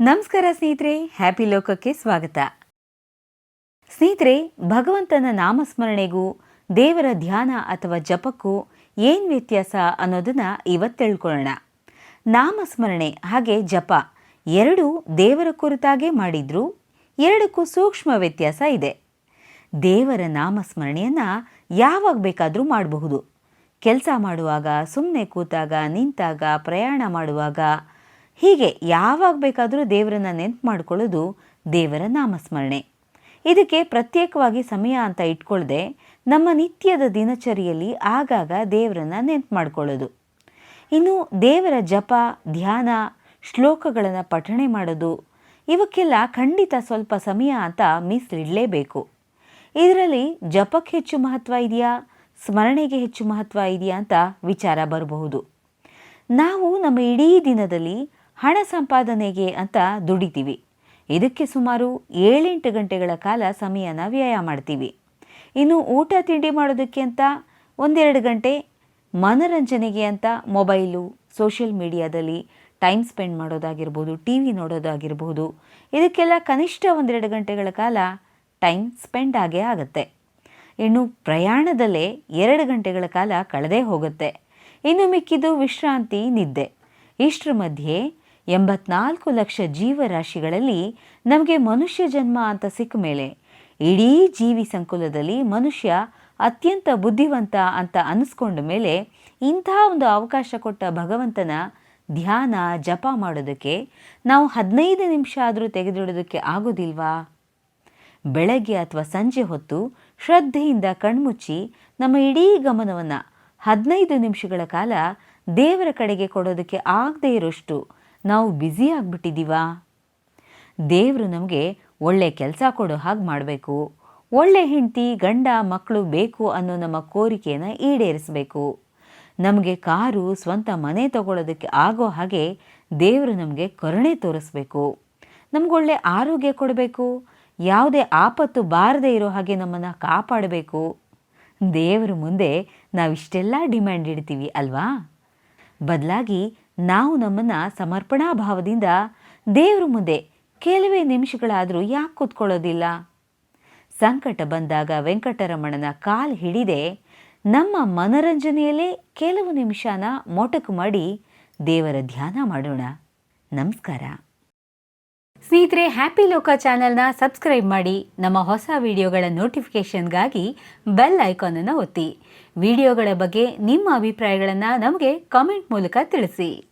ನಮಸ್ಕಾರ ಸ್ನೇಹಿತರೆ ಹ್ಯಾಪಿ ಲೋಕಕ್ಕೆ ಸ್ವಾಗತ. ಸ್ನೇಹಿತರೆ, ಭಗವಂತನ ನಾಮಸ್ಮರಣೆಗೂ, ದೇವರ ಧ್ಯಾನ ಅಥವಾ ಜಪಕ್ಕೂ ಏನು ವ್ಯತ್ಯಾಸ ಅನ್ನೋದನ್ನ ಇವತ್ತು ತಿಳ್ಕೊಳ್ಳೋಣ. ನಾಮಸ್ಮರಣೆ ಹಾಗೆ ಜಪ ಎರಡೂ ದೇವರ ಕುರಿತಾಗೇ ಮಾಡಿದ್ರು, ಎರಡಕ್ಕೂ ಸೂಕ್ಷ್ಮ ವ್ಯತ್ಯಾಸ ಇದೆ. ದೇವರ ನಾಮಸ್ಮರಣೆಯನ್ನ ಯಾವಾಗ ಬೇಕಾದರೂ ಮಾಡಬಹುದು. ಕೆಲಸ ಮಾಡುವಾಗ ಸುಮ್ಮನೆ ಕೂತಾಗ, ನಿಂತಾಗ, ಪ್ರಯಾಣ ಮಾಡುವಾಗ ಹೀಗೆ ಯಾವಾಗ ಬೇಕಾದರೂ ದೇವರನ್ನು ನೆನ್ಪು ಮಾಡಿಕೊಳ್ಳೋದು ದೇವರ ನಾಮಸ್ಮರಣೆ. ಇದಕ್ಕೆ ಪ್ರತ್ಯೇಕವಾಗಿ ಸಮಯ ಅಂತ ಇಟ್ಕೊಳ್ಳದೆ ನಮ್ಮ ನಿತ್ಯದ ದಿನಚರಿಯಲ್ಲಿ ಆಗಾಗ ದೇವರನ್ನು ನೆನ್ಪು ಮಾಡಿಕೊಳ್ಳೋದು. ಇನ್ನು ದೇವರ ಜಪ, ಧ್ಯಾನ, ಶ್ಲೋಕಗಳನ್ನು ಪಠಣೆ ಮಾಡೋದು, ಇವಕ್ಕೆಲ್ಲ ಖಂಡಿತ ಸ್ವಲ್ಪ ಸಮಯ ಅಂತ ಮೀಸಲಿಡಲೇಬೇಕು ಇದರಲ್ಲಿ ಜಪಕ್ಕೆ ಹೆಚ್ಚು ಮಹತ್ವ ಇದೆಯಾ, ಸ್ಮರಣೆಗೆ ಹೆಚ್ಚು ಮಹತ್ವ ಇದೆಯಾ ಅಂತ ವಿಚಾರ ಬರಬಹುದು. ನಾವು ನಮ್ಮ ಇಡೀ ದಿನದಲ್ಲಿ ಹಣ ಸಂಪಾದನೆಗೆ ಅಂತ ದುಡಿತೀವಿ. ಇದಕ್ಕೆ ಸುಮಾರು ಏಳೆಂಟು ಗಂಟೆಗಳ ಕಾಲ ಸಮಯನ ವ್ಯಯ ಮಾಡ್ತೀವಿ. ಇನ್ನು ಊಟ ತಿಂಡಿ ಮಾಡೋದಕ್ಕೆ ಅಂತ ಒಂದೆರಡು ಗಂಟೆ, ಮನರಂಜನೆಗೆ ಅಂತ ಮೊಬೈಲು, ಸೋಷಿಯಲ್ ಮೀಡಿಯಾದಲ್ಲಿ ಟೈಮ್ ಸ್ಪೆಂಡ್ ಮಾಡೋದಾಗಿರ್ಬೋದು, ಟಿ ವಿ ನೋಡೋದಾಗಿರ್ಬೋದು, ಇದಕ್ಕೆಲ್ಲ ಕನಿಷ್ಠ ಒಂದೆರಡು ಗಂಟೆಗಳ ಕಾಲ ಟೈಮ್ ಸ್ಪೆಂಡ್ ಆಗೇ ಆಗುತ್ತೆ. ಇನ್ನು ಪ್ರಯಾಣದಲ್ಲೇ ಎರಡು ಗಂಟೆಗಳ ಕಾಲ ಕಳೆದೇ ಹೋಗುತ್ತೆ. ಇನ್ನು ಮಿಕ್ಕಿದ್ದು ವಿಶ್ರಾಂತಿ ನಿದ್ದೆ. ಇಷ್ಟರ ಮಧ್ಯೆ ಎಂಬತ್ನಾಲ್ಕು ಲಕ್ಷ ಜೀವರಾಶಿಗಳಲ್ಲಿ ನಮಗೆ ಮನುಷ್ಯ ಜನ್ಮ ಅಂತ ಸಿಕ್ಕ ಮೇಲೆ ಇಡೀ ಜೀವಿ ಸಂಕುಲದಲ್ಲಿ ಮನುಷ್ಯ ಅತ್ಯಂತ ಬುದ್ಧಿವಂತ ಅಂತ ಅನಿಸ್ಕೊಂಡ ಮೇಲೆ ಇಂಥ ಒಂದು ಅವಕಾಶ ಕೊಟ್ಟ ಭಗವಂತನ ಧ್ಯಾನ, ಜಪ ಮಾಡೋದಕ್ಕೆ ನಾವು ಹದಿನೈದು ನಿಮಿಷ ಆದರೂ ತೆಗೆದಿಡೋದಕ್ಕೆ ಆಗೋದಿಲ್ವಾ? ಬೆಳಗ್ಗೆ ಅಥವಾ ಸಂಜೆ ಹೊತ್ತು ಶ್ರದ್ಧೆಯಿಂದ ಕಣ್ಮುಚ್ಚಿ ನಮ್ಮ ಇಡೀ ಗಮನವನ್ನು ಹದಿನೈದು ನಿಮಿಷಗಳ ಕಾಲ ದೇವರ ಕಡೆಗೆ ಕೊಡೋದಕ್ಕೆ ಆಗದೇ ಇರೋಷ್ಟು ನಾವು ಬ್ಯುಸಿ ಆಗಿಬಿಟ್ಟಿದ್ದೀವಾ ದೇವರು ನಮಗೆ ಒಳ್ಳೆ ಕೆಲಸ ಕೊಡೋ ಹಾಗೆ ಮಾಡಬೇಕು. ಒಳ್ಳೆ ಹೆಂಡತಿ, ಗಂಡ ಮಕ್ಕಳು ಬೇಕು ಅನ್ನೋ ನಮ್ಮ ಕೋರಿಕೆಯನ್ನು ಈಡೇರಿಸಬೇಕು. ನಮಗೆ ಕಾರು, ಸ್ವಂತ ಮನೆ ತಗೊಳ್ಳೋದಕ್ಕೆ ಆಗೋ ಹಾಗೆ ದೇವರು ನಮಗೆ ಕರುಣೆ ತೋರಿಸ್ಬೇಕು. ನಮಗೊಳ್ಳೆ ಆರೋಗ್ಯ ಕೊಡಬೇಕು. ಯಾವುದೇ ಆಪತ್ತು ಬಾರದೇ ಇರೋ ಹಾಗೆ ನಮ್ಮನ್ನು ಕಾಪಾಡಬೇಕು. ದೇವರ ಮುಂದೆ ನಾವಿಷ್ಟೆಲ್ಲ ಡಿಮ್ಯಾಂಡ್ ಇಡ್ತೀವಿ, ಅಲ್ವಾ? ಬದಲಾಗಿ ನಾವು ನಮ್ಮನ್ನು ಸಮರ್ಪಣಾ ಭಾವದಿಂದ ದೇವರ ಮುಂದೆ ಕೆಲವೇ ನಿಮಿಷಗಳಾದರೂ ಯಾಕೆ ಕೂತ್ಕೊಳ್ಳೋದಿಲ್ಲ? ಸಂಕಟ ಬಂದಾಗ ವೆಂಕಟರಮಣನ ಕಾಲು ಹಿಡಿದೆ, ನಮ್ಮ ಮನರಂಜನೆಯಲ್ಲೇ ಕೆಲವು ನಿಮಿಷನ ಮೊಟಕು ಮಾಡಿ ದೇವರ ಧ್ಯಾನ ಮಾಡೋಣ. ನಮಸ್ಕಾರ. ಸ್ನೇಹಿತರೆ, ಹ್ಯಾಪಿ ಲೋಕ ಚಾನೆಲ್ನ ಸಬ್ಸ್ಕ್ರೈಬ್ ಮಾಡಿ, ನಮ್ಮ ಹೊಸ ವಿಡಿಯೋಗಳ ನೋಟಿಫಿಕೇಷನ್ಗಾಗಿ ಬೆಲ್ ಐಕಾನನ್ನು ಒತ್ತಿ. ವಿಡಿಯೋಗಳ ಬಗ್ಗೆ ನಿಮ್ಮ ಅಭಿಪ್ರಾಯಗಳನ್ನು ನಮಗೆ ಕಾಮೆಂಟ್ ಮೂಲಕ ತಿಳಿಸಿ.